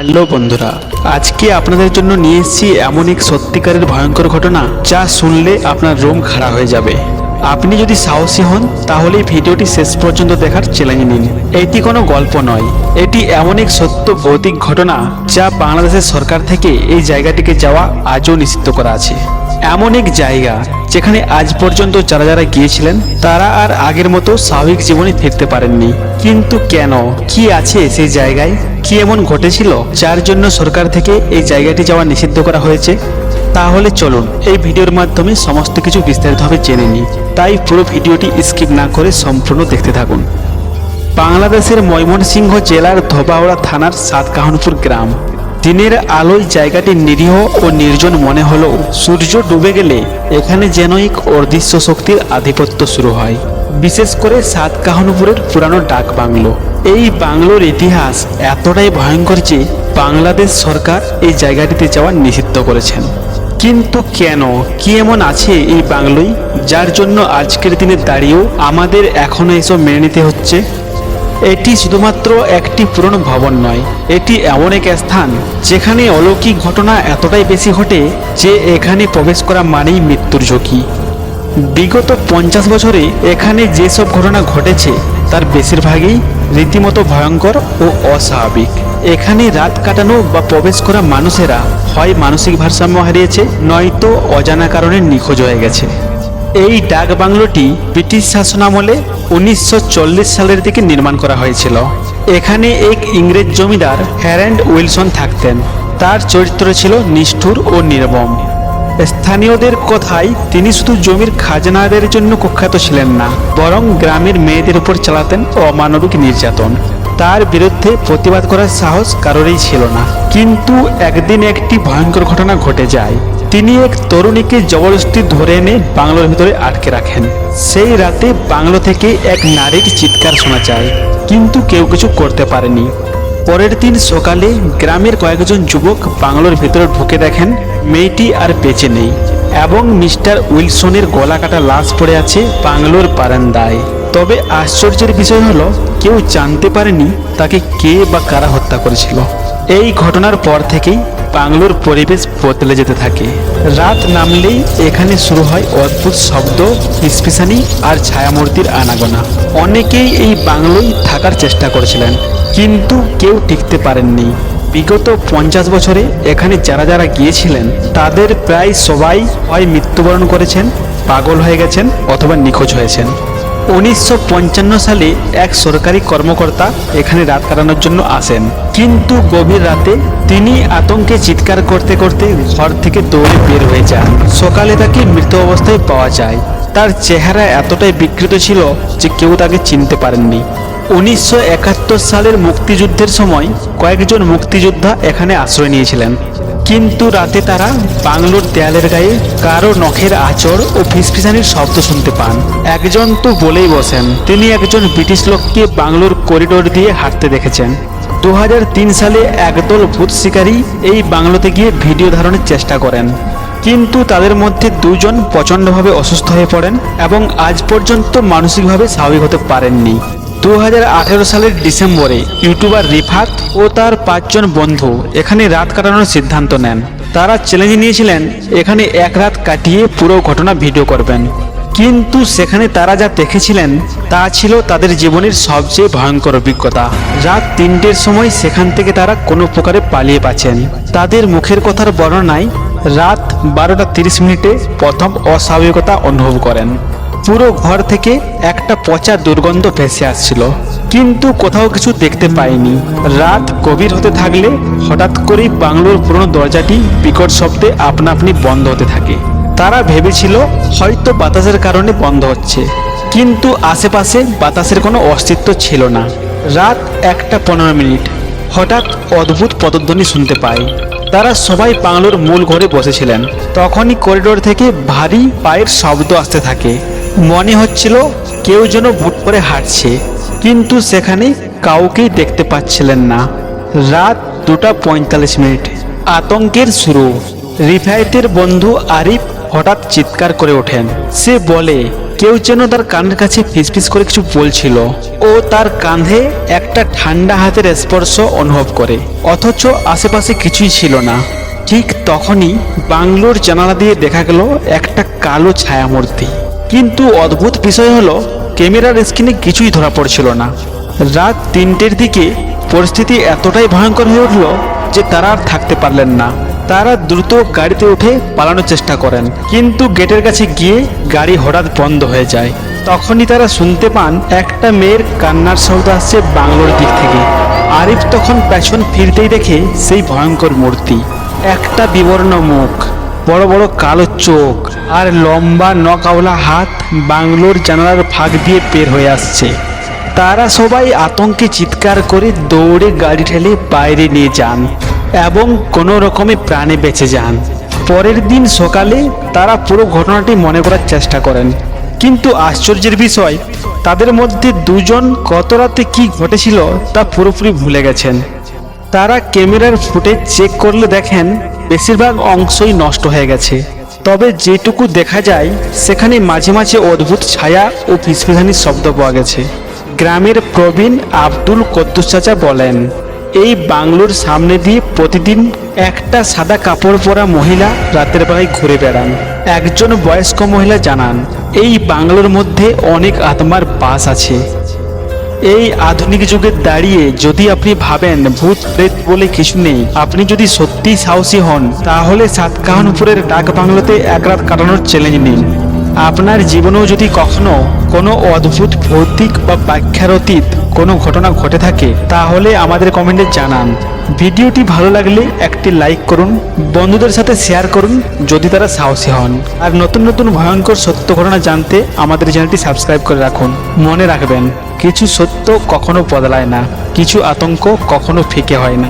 Hello বন্ধুরা, আজকে আপনাদের জন্য নিয়ে এসেছি এমন এক সত্যিকারের ভয়ঙ্কর ঘটনা যা শুনলে আপনার রোম খাড়া হয়ে যাবে। আপনি যদি সাহসী হন, তাহলে ভিডিওটি শেষ পর্যন্ত দেখার চ্যালেঞ্জ নিন। এটি কোনো গল্প নয়, এটি এমন এক সত্য ভৌতিক ঘটনা যা বাংলাদেশের সরকার থেকে এই জায়গাটিকে যাওয়া আজও নিষিদ্ধ করা আছে। এমন এক জায়গা যেখানে আজ পর্যন্ত যারা যারা গিয়েছিলেন, তারা আর আগের মতো স্বাভাবিক জীবনে ফিরতে পারেননি। কিন্তু কেন? কি আছে সেই জায়গায়? কি এমন ঘটেছিল যার জন্য সরকার থেকে এই জায়গাটি যাওয়া নিষিদ্ধ করা হয়েছে? তাহলে চলুন এই ভিডিওর মাধ্যমে সমস্ত কিছু বিস্তারিতভাবে জেনে নিই। তাই পুরো ভিডিওটি স্কিপ না করে সম্পূর্ণ দেখতে থাকুন। বাংলাদেশের ময়মনসিংহ জেলার ধোবাওড়া থানার সাতকাহনপুর গ্রাম। দিনের আলোয় জায়গাটি নিরীহ ও নির্জন মনে হলেও সূর্য ডুবে গেলে এখানে যেন এক অদৃশ্য শক্তির আধিপত্য শুরু হয়। বিশেষ করে সাতকাহনপুরের পুরানো ডাক বাংলো। এই বাংলোর ইতিহাস এতটাই ভয়ঙ্কর যে বাংলাদেশ সরকার এই জায়গাটিতে যাওয়া নিষিদ্ধ করেছেন। কিন্তু কেন? কি এমন আছে এই বাংলোয়? যার জন্য আজকের দিনে দাঁড়িয়েও আমাদের এখনও এসব মেনে নিতে হচ্ছে? এটি শুধুমাত্র একটি পুরনো ভবন নয়, এটি এমন এক স্থান যেখানে অলৌকিক ঘটনা এতটাই বেশি ঘটে যে এখানে প্রবেশ করা মানেই মৃত্যুর ঝুঁকি। বিগত পঞ্চাশ বছরে এখানে যেসব ঘটনা ঘটেছে, তার বেশিরভাগই রীতিমতো ভয়ঙ্কর ও অস্বাভাবিক। এখানে রাত কাটানো বা প্রবেশ করা মানুষেরা হয় মানসিক ভারসাম্য হারিয়েছে, নয়তো অজানা কারণে নিখোঁজ হয়ে গেছে। এই ডাক বাংলোটি ব্রিটিশ শাসনামলে উনিশশো চল্লিশ সালের দিকে নির্মাণ করা হয়েছিল। এখানে এক ইংরেজ জমিদার হ্যারেন্ড উইলসন থাকতেন। তার চরিত্র ছিল নিষ্ঠুর ও নির্মম। স্থানীয়দের কথায় তিনি শুধু জমির খাজনাদের জন্য কুখ্যাত ছিলেন না, বরং গ্রামের মেয়েদের উপর চালাতেন অমানবিক নির্যাতন। তার বিরুদ্ধে প্রতিবাদ করার সাহস কারোরই ছিল না। কিন্তু একদিন একটি ভয়ঙ্কর ঘটনা ঘটে যায়। তিনি এক তরুণীকে জবরদস্তি ধরে এনে বাংলোর ভিতরে আটকে রাখেন। সেই রাতে বাংলো থেকে এক নারীর চিৎকার শোনা যায়, কিন্তু কেউ কিছু করতে পারেনি। পরের দিন সকালে গ্রামের কয়েকজন যুবক বাংলোর ভিতরে ঢুকে দেখেন মেয়েটি আর বেঁচে নেই এবং মিস্টার উইলসনের গলা কাটা লাশ পড়ে আছে বাংলোর বারান্দায়। তবে আশ্চর্যের বিষয় হলো, কেউ জানতে পারেনি তাকে কে বা কারা হত্যা করেছিল। এই ঘটনার পর থেকেই বাংলোর পরিবেশ বদলে যেতে থাকে। রাত নামলেই এখানে শুরু হয় অদ্ভুত শব্দ, ফিসফিসানি আর ছায়ামূর্তির আনাগোনা। অনেকেই এই বাংলোয় থাকার চেষ্টা করেছিলেন, কিন্তু কেউ টিকতে পারেননি। বিগত পঞ্চাশ বছরে এখানে যারা যারা গিয়েছিলেন, তাদের প্রায় সবাই হয় মৃত্যুবরণ করেছেন, পাগল হয়ে গেছেন অথবা নিখোঁজ হয়েছেন। উনিশশো পঞ্চান্ন সালে এক সরকারি কর্মকর্তা এখানে রাত কাটানোর জন্য আসেন। কিন্তু গভীর রাতে তিনি আতঙ্কে চিৎকার করতে করতে ঘর থেকে দৌড়ে বের হয়ে যান। সকালে তাকে মৃত অবস্থায় পাওয়া যায়। তার চেহারা এতটাই বিকৃত ছিল যে কেউ তাকে চিনতে পারেননি। উনিশশো একাত্তর সালের মুক্তিযুদ্ধের সময় কয়েকজন মুক্তিযোদ্ধা এখানে আশ্রয় নিয়েছিলেন। কিন্তু রাতে তারা বাংলোর দেয়ালের গায়ে কারও নখের আচর ও ফিসফিসানির শব্দ শুনতে পান। একজন তো বলেই বসেন, তিনি একজন ব্রিটিশ লোককে বাংলোর করিডোর দিয়ে হাঁটতে দেখেছেন। দু হাজার তিন সালে একদল ভূত শিকারী এই বাংলোতে গিয়ে ভিডিও ধারণের চেষ্টা করেন। কিন্তু তাদের মধ্যে দুজন প্রচণ্ডভাবে অসুস্থ হয়ে পড়েন এবং আজ পর্যন্ত মানসিকভাবে স্বাভাবিক হতে পারেননি। দু হাজার আঠেরো সালের ডিসেম্বরে ইউটিউবার রিফাত ও তার পাঁচজন বন্ধু এখানে রাত কাটানোর সিদ্ধান্ত নেন। তারা চ্যালেঞ্জ নিয়েছিলেন, এখানে এক রাত কাটিয়ে পুরো ঘটনা ভিডিও করবেন। কিন্তু সেখানে তারা যা দেখেছিলেন, তা ছিল তাদের জীবনের সবচেয়ে ভয়ঙ্কর অভিজ্ঞতা। রাত তিনটের সময় সেখান থেকে তারা কোনো প্রকারে পালিয়ে পাচ্ছেন। তাদের মুখের কথার বর্ণনায়, রাত বারোটা তিরিশ মিনিটে প্রথম অস্বাভাবিকতা অনুভব করেন। পুরো ঘর থেকে একটা পচা দুর্গন্ধ ভেসে আসছিল। কিন্তু কোথাও কিছু দেখতে পাইনি। রাত গভীর হতে থাকলে হঠাৎ করেই বাংলোর পুরনো দরজাটি বিকট শব্দে আপনা আপনি বন্ধ হতে থাকে। তারা ভেবেছিল হয়তো বাতাসের কারণে বন্ধ হচ্ছে। কিন্তু আশেপাশে বাতাসের কোনো অস্তিত্ব ছিল না। রাত একটা পনেরো মিনিট। হঠাৎ অদ্ভুত পদধ্বনি শুনতে পায় তারা সবাই বাংলোর মূল ঘরে বসেছিলেন। তখনই করিডোর থেকে ভারী পায়ের শব্দ আসতে থাকে। মনে হচ্ছিল কেউ যেন বুট করে হাঁটছে, কিন্তু সেখানে কাউকেই দেখতে পাচ্ছিলেন না। রাত দুটা পঁয়তাল্লিশ মিনিট। আতঙ্কের শুরু। রিফায়েতের বন্ধু আরিফ হঠাৎ চিৎকার করে ওঠেন। সে বলে, কেউ যেন তার কানের কাছে ফিসফিস করে কিছু বলছিল। ও তার কাঁধে একটা ঠান্ডা হাতের স্পর্শ অনুভব করে, অথচ আশেপাশে কিছুই ছিল না। ঠিক তখনই বাংলোর জানালা দিয়ে দেখা গেল একটা কালো ছায়ামূর্তি। কিন্তু অদ্ভুত বিষয় হলো, ক্যামেরার স্ক্রিনে কিছুই ধরা পড়ছিল না। রাত তিনটের দিকে পরিস্থিতি এতটাই ভয়ঙ্কর হয়ে উঠল যে তারা আর থাকতে পারলেন না। তারা দ্রুত গাড়িতে উঠে পালানোর চেষ্টা করেন, কিন্তু গেটের কাছে গিয়ে গাড়ি হঠাৎ বন্ধ হয়ে যায়। তখনই তারা শুনতে পান একটা মেয়ের কান্নার শব্দ আসছে বাংলোর দিক থেকে। আরিফ তখন পেছন ফিরতেই দেখে সেই ভয়ঙ্কর মূর্তি। একটা বিবর্ণ মুখ, বড় বড় কালো চোখ, আর লম্বা নকাওলা হাত বাংলোর জানালার ফাঁক দিয়ে বের হয়ে আসছে। তারা সবাই আতঙ্কে চিৎকার করে দৌড়ে গাড়ি ঠেলে বাইরে নিয়ে যান এবং কোনো রকমে প্রাণে বেঁচে যান। পরের দিন সকালে তারা পুরো ঘটনাটি মনে করার চেষ্টা করেন। কিন্তু আশ্চর্যের বিষয়, তাদের মধ্যে দুজন গত রাতে কী ঘটেছিল তা পুরোপুরি ভুলে গেছেন। তারা ক্যামেরার ফুটেজ চেক করলে দেখেন বেশিরভাগ অংশই নষ্ট হয়ে গেছে। তবে যেটুকু দেখা যায়, সেখানে মাঝে মাঝে অদ্ভুত ছায়া ও ফিসফিসানির শব্দ পাওয়া গেছে। গ্রামের প্রবীণ আব্দুল কদ্দুস চাচা বলেন, এই বাংলোর সামনে দিয়ে প্রতিদিন একটা সাদা কাপড় পরা মহিলা রাতের বেলায় ঘুরে বেড়ান। একজন বয়স্ক মহিলা জানান, এই বাংলোর মধ্যে অনেক আত্মার বাস আছে। এই আধুনিক যুগে দাঁড়িয়ে যদি আপনি ভাবেন ভূত, প্রেত বলে কিছু নেই, আপনি যদি সত্যি সাহসী হন, তাহলে সাতকাহনপুরের ডাক বাংলোতে এক রাত কাটানোর চ্যালেঞ্জ নিন। আপনার জীবনেও যদি কখনো কোনো অদ্ভুত ভৌতিক বা ব্যাখ্যার অতীত কোনো ঘটনা ঘটে থাকে, তাহলে আমাদের কমেন্টে জানান। ভিডিওটি ভালো লাগলে একটি লাইক করুন, বন্ধুদের সাথে শেয়ার করুন, যদি তারা সাহসী হন। আর নতুন নতুন ভয়ঙ্কর সত্য ঘটনা জানতে আমাদের চ্যানেলটি সাবস্ক্রাইব করে রাখুন। মনে রাখবেন, কিছু সত্য কখনো বদলায় না, কিছু আতঙ্ক কখনো ফেঁকে হয় না।